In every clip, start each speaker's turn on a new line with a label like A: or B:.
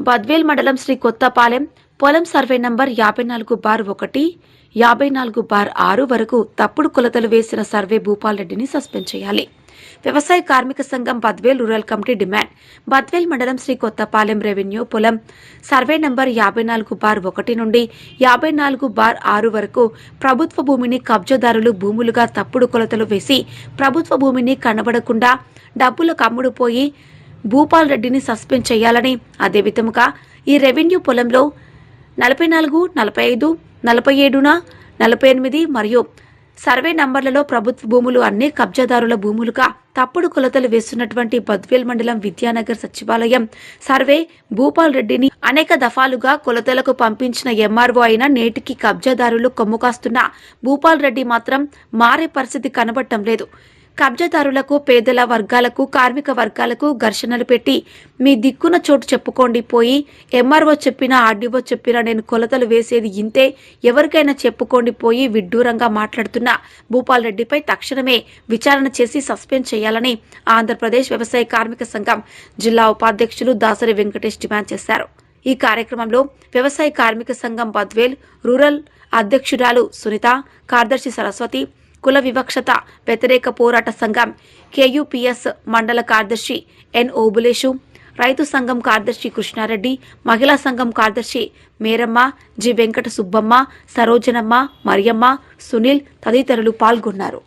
A: బద్వేల్ మండలం శ్రీ కొత్తపాలెం పొలం survey number యాభై నాలుగు బార్ ఒకటి యాభై నాలుగు బార్ ఆరు వరకు తప్పుడు కొలతలు వేసిన సర్వే భూపాల్ రెడ్డిని సస్పెండ్ చేయాలి. వ్యవసాయ కార్మిక సంఘం Badvel rural committee demand. Badvel మండలం శ్రీ కొత్తపాలెం రెవెన్యూ పొలం సర్వే నంబర్ యాభై నాలుగు బార్ ఒకటి నుండి యాభై నాలుగు బార్ ఆరు వరకు ప్రభుత్వ భూమిని కబ్జాదారులు భూములుగా తప్పుడు కొలతలు వేసి ప్రభుత్వ భూమిని కనబడకుండా డబ్బులకు అమ్ముడుపోయి భూపాల్ రెడ్డిని సస్పెండ్ చేయాలని. అదే విధముగా ఈ రెవెన్యూ పొలంలో నలభై నాలుగు నలభై ఐదు నలభై ఏడున నలభై ఎనిమిది మరియు సర్వే నంబర్లలో ప్రభుత్వ భూములు అన్ని కబ్జాదారుల భూములుగా తప్పుడు కొలతలు వేస్తున్నటువంటి బద్వేల్ మండలం విద్యానగర్ సచివాలయం సర్వే భూపాల్ రెడ్డిని అనేక దఫాలుగా కొలతలకు పంపించిన ఎంఆర్ఓ అయిన నేటికి కబ్జాదారులు కొమ్ము కాస్తున్న భూపాల్ రెడ్డి మాత్రం మారే పరిస్థితి కనబడటం లేదు. కబ్జాదారులకు పేదల వర్గాలకు కార్మిక వర్గాలకు ఘర్షణలు పెట్టి మీ దిక్కున చోటు చెప్పుకోండి పోయి ఎంఆర్ఓ చెప్పినా ఆర్డీఓ చెప్పినా నేను కొలతలు వేసేది ఇంతే. ఎవరికైనా చెప్పుకోండి పోయి విడ్డూరంగా మాట్లాడుతున్న. భూపాల్ రెడ్డిపై తక్షణమే విచారణ చేసి సస్పెండ్ చేయాలని ఆంధ్రప్రదేశ్ వ్యవసాయ కార్మిక సంఘం జిల్లా ఉపాధ్యక్షులు దాసరి వెంకటేష్ డిమాండ్ చేశారు. ఈ కార్యక్రమంలో వ్యవసాయ కార్మిక సంఘం బద్వేల్ రూరల్ అధ్యక్షురాలు సునీత కార్యదర్శి సరస్వతి కుల వివక్షత వ్యతిరేక పోరాట సంఘం కేయూపీఎస్ మండల కార్యదర్శి ఎన్ ఓబులేషు రైతు సంఘం కార్యదర్శి కృష్ణారెడ్డి మహిళా సంఘం కార్యదర్శి మేరమ్మ జి వెంకట సుబ్బమ్మ సరోజనమ్మ మరియమ్మ సునీల్ తదితరులు పాల్గొన్నారు.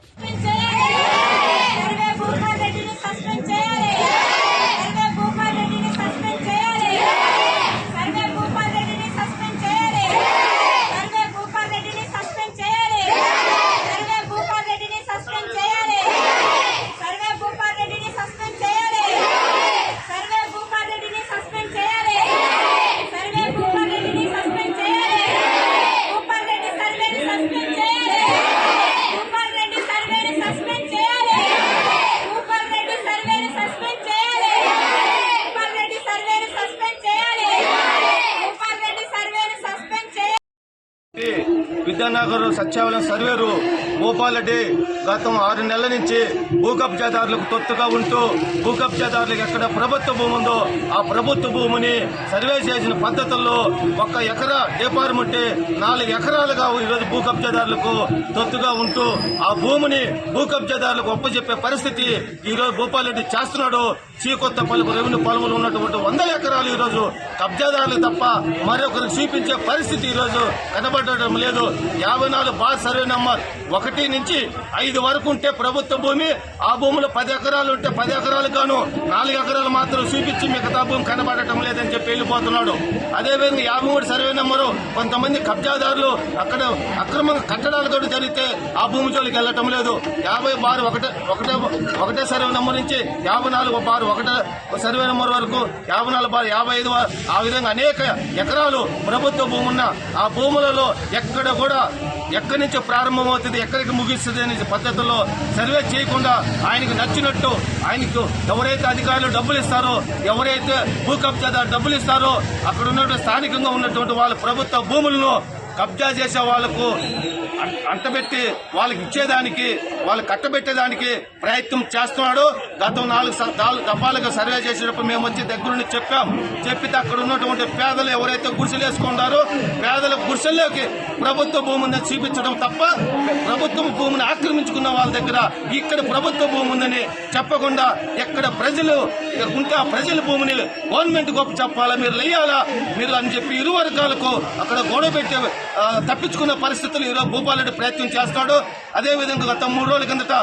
B: ವಿದ್ಯಾನಗರ
C: ಸಚಿವಾಲಯ ಸರ್ವೇರು. సర్వేరు భూపాలరెడ్డి గతం ఆరు నెలల నుంచి భూ కబ్జాదారులకు తొత్తుగా ఉంటూ భూ కబ్జాదారులకు ఎక్కడ ప్రభుత్వ భూమి ఉందో ఆ ప్రభుత్వ భూమిని సర్వే చేసిన పద్ధతుల్లో ఒక్క ఎకరా డిపార్ట్మెంట్ నాలుగు ఎకరాలుగా ఈరోజు భూ కబ్జాదారులకు తొత్తుగా ఉంటూ ఆ భూమిని భూ కబ్జాదారులకు ఒప్పజెప్పే పరిస్థితి ఈరోజు భూపాలరెడ్డి చేస్తున్నాడు. చీకొత్త పలుకు రెవెన్యూ పొలములు ఉన్నటువంటి వందల ఎకరాలు ఈరోజు కబ్జాదారులు తప్ప మరొకరికి చూపించే పరిస్థితి ఈరోజు కనబడటం లేదు. యాభై నాలుగు బార్ సర్వే నంబర్ ఒకటి నుంచి ఐదు వరకు ఉంటే ప్రభుత్వ భూమి ఆ భూమిలో పది ఎకరాలు ఉంటే పది ఎకరాలు గాను నాలుగు ఎకరాలు మాత్రం చూపించి మిగతా భూమి కనబడటం లేదని చెప్పి వెళ్ళిపోతున్నాడు. అదేవిధంగా యాభై మూడు సర్వే నెంబరు కొంతమంది కబ్జాదారులు అక్కడ అక్రమంగా కూడా జరిగితే ఆ భూమి జోలికి వెళ్ళటం లేదు. యాభై బారు ఒకటే ఒకటే ఒకటే సర్వే నెంబర్ నుంచి యాభై నాలుగు బారు ఒకటే సర్వే నెంబర్ వరకు యాభై నాలుగు బారు యాభై ఐదు ఆ విధంగా అనేక ఎకరాలు ప్రభుత్వ భూమి ఉన్న ఆ భూములలో ఎక్కడ కూడా ఎక్కడి నుంచి ప్రారంభమవుతుంది ఎక్కడికి ముగిస్తుంది అనే పద్ధతిలో సర్వే చేయకుండా ఆయనకు నచ్చినట్టు ఆయనకు ఎవరైతే అధికారులు డబ్బులు ఇస్తారో ఎవరైతే భూ కబ్జాదారు డబ్బులు ఇస్తారో అక్కడ ఉన్నటువంటి స్థానికంగా ఉన్నటువంటి వాళ్ళ ప్రభుత్వ భూములను కబ్జా చేసే వాళ్ళకు అంటబెట్టి వాళ్ళకి ఇచ్చేదానికి వాళ్ళు కట్టబెట్టేదానికి ప్రయత్నం చేస్తున్నాడు. గతం నాలుగు నాలుగు దఫాలుగా సర్వే చేసేటప్పుడు మేము వచ్చి దగ్గరుండి చెప్పాం. చెప్పితే అక్కడ ఉన్నటువంటి పేదలు ఎవరైతే గుడిసెలు వేసుకున్నారో పేదల గుడిసెల్లోకి ప్రభుత్వ భూమిని చూపించడం తప్ప ప్రభుత్వం భూమిని ఆక్రమించుకున్న వాళ్ళ దగ్గర ఇక్కడ ప్రభుత్వ భూమి ఉందని చెప్పకుండా ఎక్కడ ప్రజలు ఉంటే ఆ ప్రజల భూమిని గవర్నమెంట్ గొప్ప చెప్పాలా? మీరు లేయాలా? మీరు అని చెప్పి ఇరు వర్గాలకు అక్కడ గొడవ పెట్టే తప్పించుకున్న తప్పించుకునే పరిస్థితులు ఈరోజు భూపాలరెడ్డి ప్రయత్నం చేస్తాడు. అదేవిధంగా గత మూడు రోజుల కిందట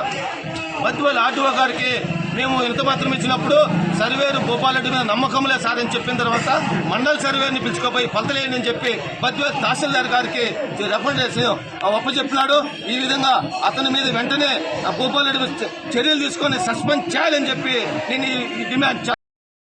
C: మధ్యవేలు ఆర్డీఓ గారికి మేము ఎంత మాత్రం ఇచ్చినప్పుడు సర్వేరు భూపాలరెడ్డి మీద నమ్మకంలే లేదు సార్ అని చెప్పిన తర్వాత మండల సర్వేని పిలుచుకోపోయి కొలతలేని అని చెప్పి మధ్యవేలు తహసీల్దార్ గారికి రిప్రజెంటేషన్ ఒప్పచెప్పినాడు ఈ విధంగా అతని మీద వెంటనే ఆ భూపాలరెడ్డి చర్యలు తీసుకొని సస్పెండ్ చేయాలని చెప్పి నేను ఈ డిమాండ్